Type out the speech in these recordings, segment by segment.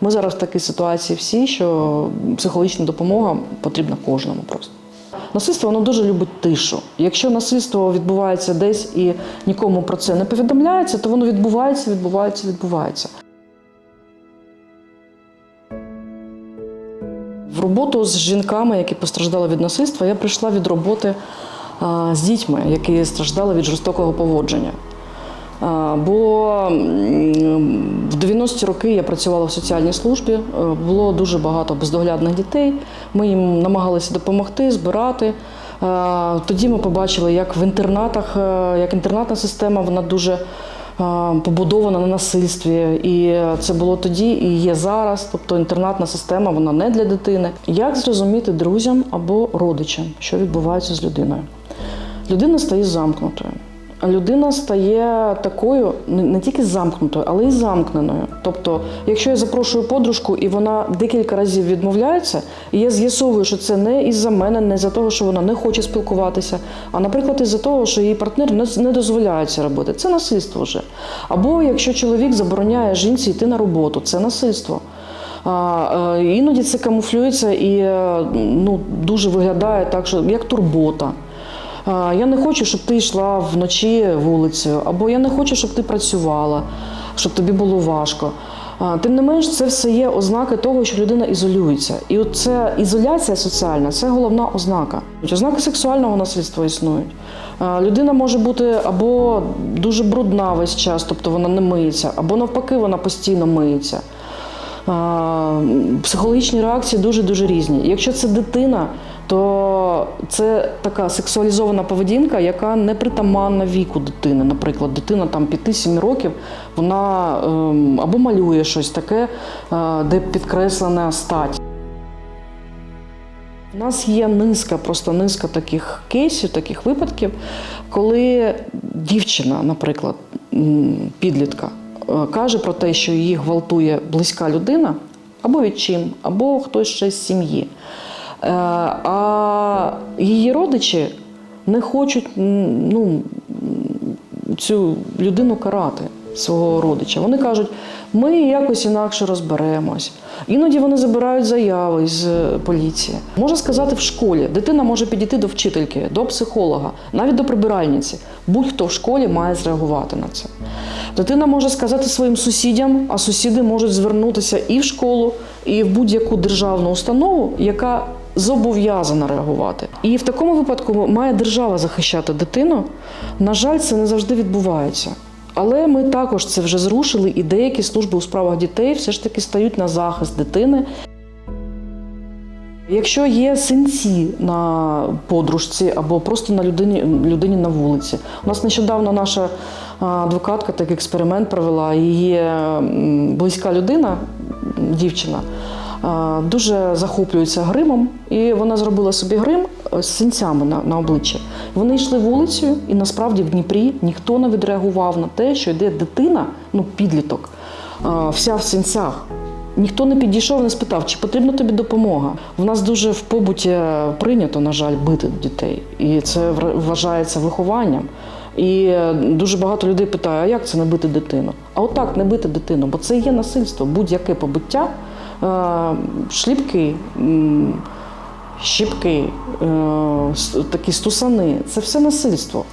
Ми зараз в такій ситуації всі, що психологічна допомога потрібна кожному просто. Насильство воно дуже любить тишу. Якщо насильство відбувається десь і нікому про це не повідомляється, то воно відбувається, відбувається, відбувається. В роботу з жінками, які постраждали від насильства, я прийшла від роботи з дітьми, які страждали від жорстокого поводження. Бо в 90-ті роки я працювала в соціальній службі, е, було дуже багато бездоглядних дітей. Ми їм намагалися допомогти, збирати. Е, Тоді ми побачили, як в інтернатах, е, як інтернатна система, вона дуже побудована на насильстві. І це було тоді і є зараз. Тобто інтернатна система вона не для дитини. Як зрозуміти друзям або родичам, що відбувається з людиною? Людина стає замкнутою. Людина стає такою не тільки замкнутою, але й замкненою. Тобто, якщо я запрошую подружку і вона декілька разів відмовляється, і я з'ясовую, що це не із-за мене, не за того, що вона не хоче спілкуватися, а наприклад, із-за того, що її партнер не, дозволяє це робити. Це насильство вже. Або якщо чоловік забороняє жінці йти на роботу, це насильство. Е, іноді це камуфлюється і е, ну, дуже виглядає так, що як турбота. Я не хочу, щоб ти йшла вночі вулицею, або я не хочу, щоб ти працювала, щоб тобі було важко. Тим не менш, це все є ознаки того, що людина ізолюється. І от це ізоляція соціальна це головна ознака. Ознаки сексуального насильства існують. Людина може бути або дуже брудна весь час, тобто вона не миється, або навпаки, вона постійно миється. Психологічні реакції дуже дуже різні. Якщо це дитина, то це така сексуалізована поведінка, яка не притаманна віку дитини. Наприклад, дитина там 5-7 років, вона ем, або малює щось таке, е, де підкреслена стать. У нас є низка, просто низка таких кейсів, таких випадків, коли дівчина, наприклад, підлітка, е, каже про те, що її гвалтує близька людина, або відчим, або хтось ще з сім'ї. Е, А її родичі не хочуть ну, цю людину карати свого родича. Вони кажуть, ми якось інакше розберемось. Іноді вони забирають заяви з е, поліції. Можна сказати, в школі дитина може підійти до вчительки, до психолога, навіть до прибиральниці. Будь-хто в школі має зреагувати на це. Дитина може сказати своїм сусідям, а сусіди можуть звернутися і в школу, і в будь-яку державну установу, яка зобов'язана реагувати. І в такому випадку має держава захищати дитину. На жаль, це не завжди відбувається. Але ми також це вже зрушили, і деякі служби у справах дітей все ж таки стають на захист дитини. Якщо є синці на подружці або просто на людині, людині на вулиці. У нас нещодавно наша адвокатка такий експеримент провела. Її близька людина, дівчина, дуже захоплюється гримом, і вона зробила собі грим е, з синцями на, на обличчі. Вони йшли вулицею, і насправді в Дніпрі ніхто не відреагував на те, що йде дитина, ну підліток, вся в синцях. Ніхто не підійшов, не спитав, чи потрібна тобі допомога. В нас дуже в побуті прийнято, на жаль, бити дітей, і це вважається вихованням. І е, дуже багато людей питає, а як це не бити дитину? А отак не бити дитину, бо це є насильство, будь-яке побиття, е, шліпки, м, щіпки, е, такі стусани це все насильство.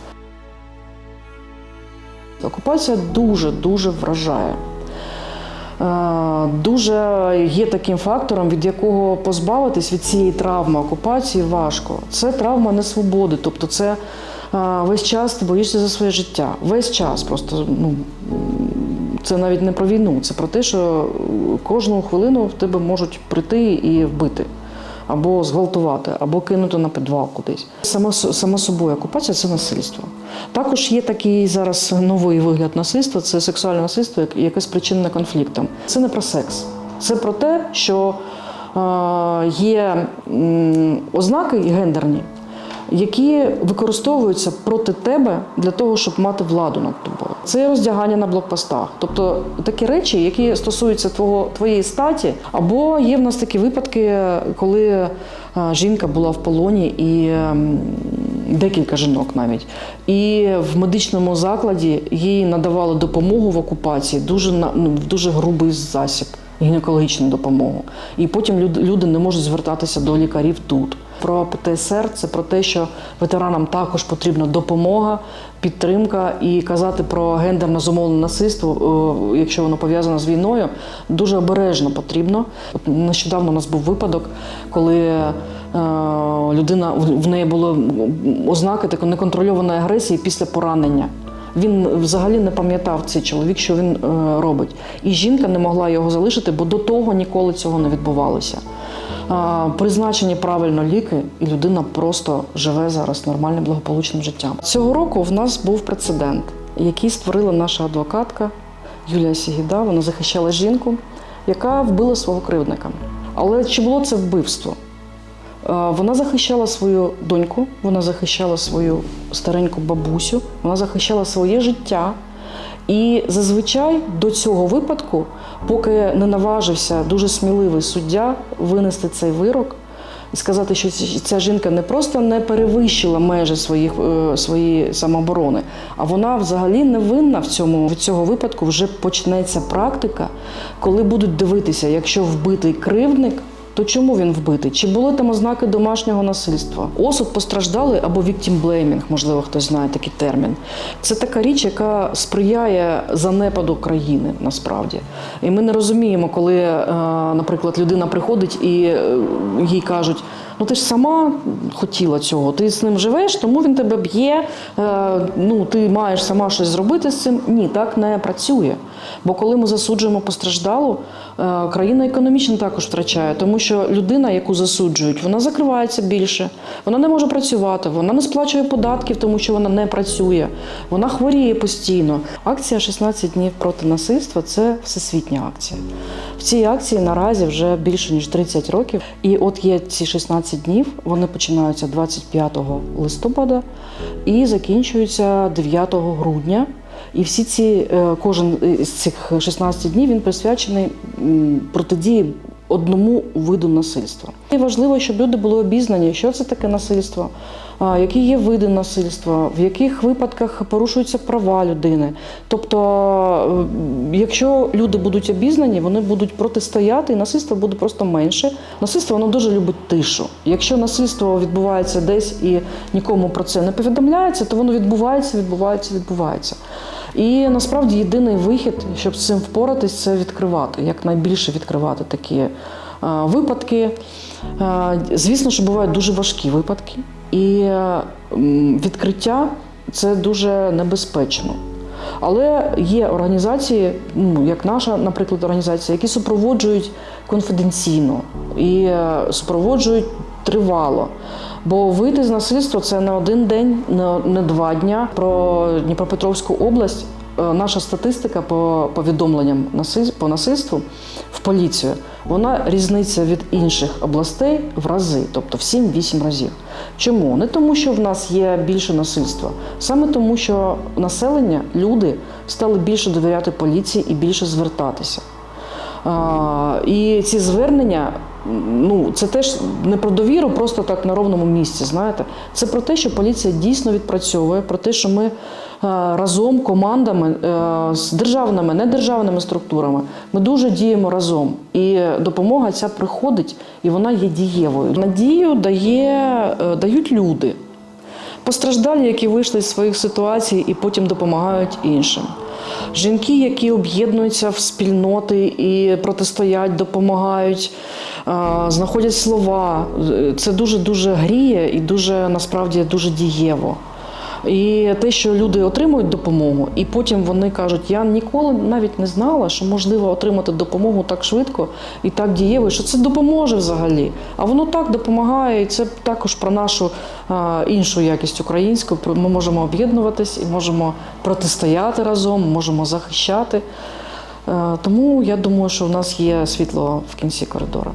Окупація дуже дуже вражає. Е, Дуже є таким фактором, від якого позбавитись від цієї травми окупації важко. Це травма несвободи, тобто це е, весь час ти боїшся за своє життя. Весь час просто ну, це навіть не про війну, це про те, що кожну хвилину в тебе можуть прийти і вбити. Або зґвалтувати, або кинути на підвал кудись. Само, само собою, окупація це насильство. Також є такий зараз новий вигляд насильства це сексуальне насильство, як- яке спричинене конфліктом. Це не про секс, це про те, що е, є ознаки гендерні, які використовуються проти тебе для того, щоб мати владу над тобою. Це роздягання на блокпостах, тобто такі речі, які стосуються твого твоєї статі, або є в нас такі випадки, коли е, жінка була в полоні і ем, декілька жінок навіть. І в медичному закладі їй надавали допомогу в окупації дуже ну, дуже грубий засіб. Гінекологічну допомогу. І потім люди не можуть звертатися до лікарів тут. Про ПТСР це про те, що ветеранам також потрібна допомога, підтримка і казати про гендерно зумовлене насильство, е, якщо воно пов'язане з війною, дуже обережно потрібно. От нещодавно у нас був випадок, коли е, людина в неї було ознаки такої неконтрольованої агресії після поранення. Він взагалі не пам'ятав цей чоловік, що він е, робить. І жінка не могла його залишити, бо до того ніколи цього не відбувалося. Призначені правильно ліки, і людина просто живе зараз нормальним благополучним життям. Цього року в нас був прецедент, який створила наша адвокатка Юлія Сігіда. Вона захищала жінку, яка вбила свого кривдника. Але чи було це вбивство? Е, Вона захищала свою доньку, вона захищала свою стареньку бабусю, вона захищала своє життя. І зазвичай до цього випадку, поки не наважився дуже сміливий суддя винести цей вирок і сказати, що ця жінка не просто не перевищила межі своїх, е, своєї самооборони, а вона взагалі не винна в цьому. Від цього випадку вже почнеться практика, коли будуть дивитися, якщо вбитий кривдник. То чому він вбитий? Чи були там ознаки домашнього насильства? Осуд постраждалий або blaming, можливо, хтось знає такий термін. Це така річ, яка сприяє занепаду країни насправді. І ми не розуміємо, коли, е, наприклад, людина приходить і е, їй кажуть: ну ти ж сама хотіла цього, ти з ним живеш, тому він тебе б'є. е, Ну, ти маєш сама щось зробити з цим. Ні, так не працює. Бо коли ми засуджуємо постраждалу, країна економічно також втрачає, тому що людина, яку засуджують, вона закривається більше, вона не може працювати, вона не сплачує податків, тому що вона не працює, вона хворіє постійно. Акція «16 днів проти насильства це всесвітня акція. В цій акції наразі вже більше ніж 30 років. І от є ці 16 днів, вони починаються 25 листопада і закінчуються 9 грудня. І всі ці е, кожен з цих 16 днів він присвячений протидії одному виду насильства. І важливо, щоб люди були обізнані, що це таке насильство, які є види насильства, в яких випадках порушуються права людини. Тобто, е, якщо люди будуть обізнані, вони будуть протистояти, і насильство буде просто менше. Насильство воно дуже любить тишу. Якщо насильство відбувається десь і нікому про це не повідомляється, то воно відбувається, відбувається, відбувається. І насправді єдиний вихід, щоб з цим впоратись, це відкривати, якнайбільше відкривати такі е, випадки. Е, Звісно, що бувають дуже важкі випадки, і відкриття це дуже небезпечно. Але є організації, ну, як наша, наприклад, організація, які супроводжують конфіденційно і е, супроводжують тривало. Бо вийти з насильства це не один день, не, два дня. Про Дніпропетровську область наша статистика по повідомленням по насильству в поліцію, вона різниця від інших областей в рази, тобто в 7-8 разів. Чому? Не тому, що в нас є більше насильства, саме тому, що населення, люди стали більше довіряти поліції і більше звертатися. А, І ці звернення, ну це теж не про довіру, просто так на ровному місці. Знаєте, це про те, що поліція дійсно відпрацьовує, про те, що ми е, разом командами е, з державними, недержавними структурами ми дуже діємо разом. І допомога ця приходить, і вона є дієвою. Надію дає, е, дають люди. Постраждалі, які вийшли з своїх ситуацій і потім допомагають іншим. Жінки, які об'єднуються в спільноти і протистоять, допомагають, е, знаходять слова. Це дуже дуже гріє і дуже насправді дуже дієво. І те, що люди отримують допомогу, і потім вони кажуть, я ніколи навіть не знала, що можливо отримати допомогу так швидко і так дієво, що це допоможе взагалі. А воно так допомагає, і це також про нашу а, іншу якість українську. Ми можемо об'єднуватись і можемо протистояти разом, можемо захищати. Е, Тому я думаю, що в нас є світло в кінці коридора.